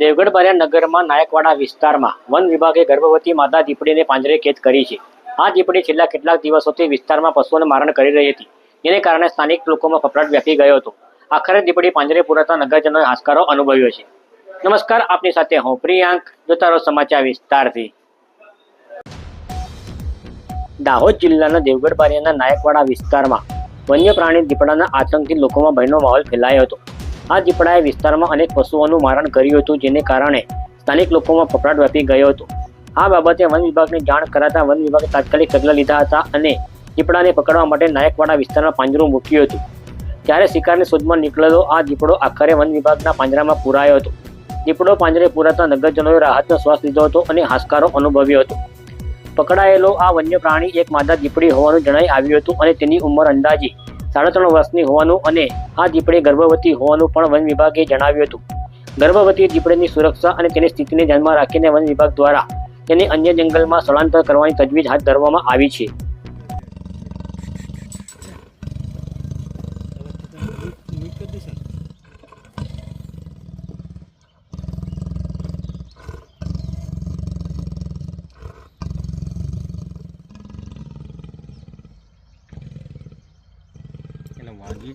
દેવગઢ બારિયા નગરમાં નાયકવાડા વિસ્તારમાં વન વિભાગે ગર્ભવતી માતા દીપડીને પાંજરે કેદ કરી છે. આ દીપડી છેલ્લા કેટલાક દિવસોથી વિસ્તારમાં પશુઓને મારણ કરી રહી હતી. જેને કારણે સ્થાનિક લોકોમાં ફફડાટ વ્યાપી ગયો હતો. આખરે દીપડી પાંજરે પુરાતા નગરજનોએ હાશકારો અનુભવ્યો છે. નમસ્કાર, આપની સાથે હું પ્રિયાંક જોતા રહો સમાચાર વિસ્તારથી. દાહોદ જિલ્લાના દેવગઢ બારિયાના નાયકવાડા વિસ્તારમાં વન્ય પ્રાણી દીપડાના આતંકથી લોકોમાં ભયનો માહોલ ફેલાયો હતો. આ દીપડાએ વિસ્તારમાં અનેક પશુઓનું મારણ કર્યું હતું, જેને કારણે સ્થાનિક લોકોમાં ફફડાટ વ્યાપી ગયો હતો. આ બાબતે વન વિભાગને જાણ કરાતા વન વિભાગે તાત્કાલિક પગલાં લીધા હતા અને દીપડાને પકડવા માટે નાયકવાડા વિસ્તારમાં પાંજરું મૂક્યું હતું. ત્યારે શિકારની શોધમાં નીકળેલો આ દીપડો આખરે વન વિભાગના પાંજરામાં પુરાયો હતો. દીપડો પાંજરે પુરાતા નગરજનોએ રાહતનો શ્વાસ લીધો હતો અને હાશકારો અનુભવ્યો હતો. પકડાયેલો આ વન્ય પ્રાણી એક માદા દીપડી હોવાનું જણાઈ આવ્યું હતું અને તેની ઉંમર અંદાજે સાડા ત્રણ વર્ષની હોવાનું અને આ દીપડી ગર્ભવતી હોવાનું પણ વન વિભાગે જણાવ્યું હતું. ગર્ભવતી દીપડીની સુરક્ષા અને તેની સ્થિતિને ધ્યાનમાં રાખીને વન વિભાગ દ્વારા તેને અન્ય જંગલમાં સ્થળાંતર કરવાની તજવીજ હાથ ધરવામાં આવી છે. magic